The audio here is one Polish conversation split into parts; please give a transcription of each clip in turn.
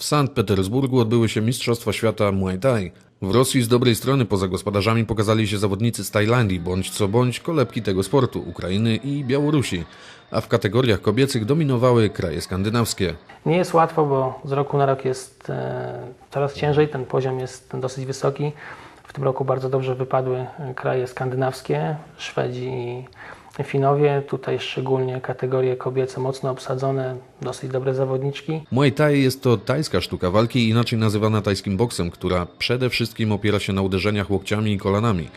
W Sankt Petersburgu odbyły się Mistrzostwa Świata Muay Thai. W Rosji z dobrej strony poza gospodarzami pokazali się zawodnicy z Tajlandii, bądź co bądź kolebki tego sportu, Ukrainy i Białorusi. A w kategoriach kobiecych dominowały kraje skandynawskie. Nie jest łatwo, bo z roku na rok jest e, coraz ciężej, ten poziom jest dosyć wysoki. W tym roku bardzo dobrze wypadły e, kraje skandynawskie, Szwedzi i Finowie. Tutaj szczególnie kategorie kobiece mocno obsadzone, dosyć dobre zawodniczki. Muay Thai jest to tajska sztuka walki, inaczej nazywana tajskim boksem, która przede wszystkim opiera się na uderzeniach łokciami i kolanami.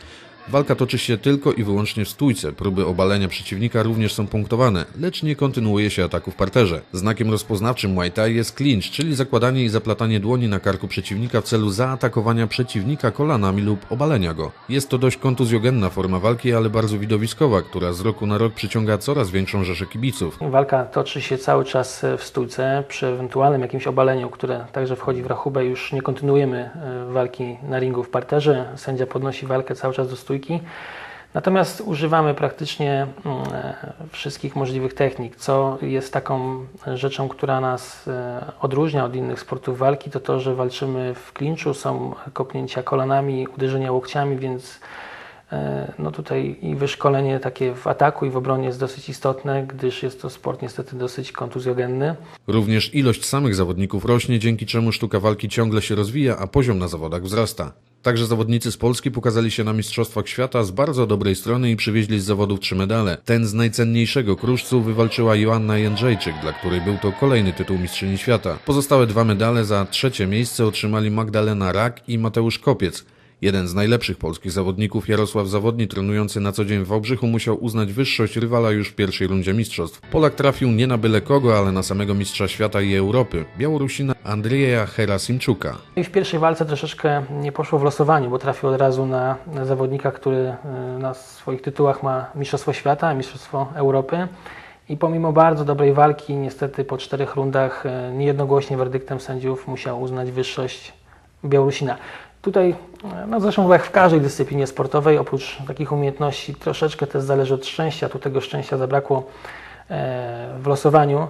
Walka toczy się tylko i wyłącznie w stójce. Próby obalenia przeciwnika również są punktowane, lecz nie kontynuuje się ataku w parterze. Znakiem rozpoznawczym Muay Thai jest clinch, czyli zakładanie i zaplatanie dłoni na karku przeciwnika w celu zaatakowania przeciwnika kolanami lub obalenia go. Jest to dość kontuzjogenna forma walki, ale bardzo widowiskowa, która z roku na rok przyciąga coraz większą rzeszę kibiców. Walka toczy się cały czas e, w stójce. Przy ewentualnym jakimś obaleniu, które także wchodzi w rachubę, już nie kontynuujemy e, walki na ringu w parterze. Sędzia podnosi walkę cały czas do stójki. Natomiast używamy praktycznie mm, e, wszystkich możliwych technik. Co jest taką rzeczą, która nas e, odróżnia od innych sportów walki, to to, że walczymy w klinczu, są kopnięcia kolanami, uderzenia łokciami, więc E, No tutaj i wyszkolenie takie w ataku i w obronie jest dosyć istotne, gdyż jest to sport niestety dosyć kontuzjogenny. Również ilość samych zawodników rośnie, dzięki czemu sztuka walki ciągle się rozwija, a poziom na zawodach wzrasta. Także zawodnicy z Polski pokazali się na Mistrzostwach Świata z bardzo dobrej strony i przywieźli z zawodów trzy medale. Ten z najcenniejszego kruszcu wywalczyła Joanna Jędrzejczyk, dla której był to kolejny tytuł Mistrzyni Świata. Pozostałe dwa medale za trzecie miejsce otrzymali Magdalena Rak i Mateusz Kopiec. Jeden z najlepszych polskich zawodników, Jarosław Zawodni, trenujący na co dzień w Wałbrzychu, musiał uznać wyższość rywala już w pierwszej rundzie mistrzostw. Polak trafił nie na byle kogo, ale na samego mistrza świata i Europy, Białorusina Andrzeja Herasimczuka. I w pierwszej walce troszeczkę nie poszło w losowaniu, bo trafił od razu na na zawodnika, który e, na swoich tytułach ma Mistrzostwo Świata, Mistrzostwo Europy. I pomimo bardzo dobrej walki, niestety po czterech rundach e, niejednogłośnie werdyktem sędziów musiał uznać wyższość Białorusina. Tutaj, e, no zresztą jak w każdej dyscyplinie sportowej, oprócz takich umiejętności, troszeczkę też zależy od szczęścia. Tu tego szczęścia zabrakło e, w losowaniu,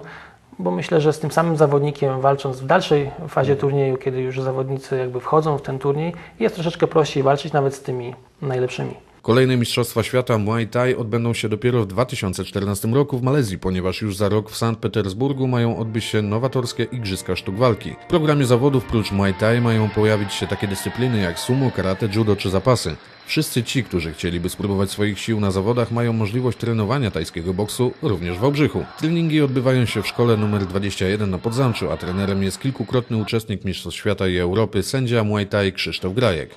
bo myślę, że z tym samym zawodnikiem walcząc w dalszej fazie turnieju, kiedy już zawodnicy jakby wchodzą w ten turniej, jest troszeczkę prościej walczyć nawet z tymi najlepszymi. Kolejne Mistrzostwa Świata Muay Thai odbędą się dopiero w 2014 roku w Malezji, ponieważ już za rok w Sankt Petersburgu mają odbyć się nowatorskie Igrzyska Sztuk Walki. W programie zawodów prócz Muay Thai mają pojawić się takie dyscypliny jak sumo, karate, judo czy zapasy. Wszyscy ci, którzy chcieliby spróbować swoich sił na zawodach, mają możliwość trenowania tajskiego boksu również w Wałbrzychu. Treningi odbywają się w szkole nr 21 na Podzamczu, a trenerem jest kilkukrotny uczestnik Mistrzostw Świata i Europy, sędzia Muay Thai Krzysztof Grajek.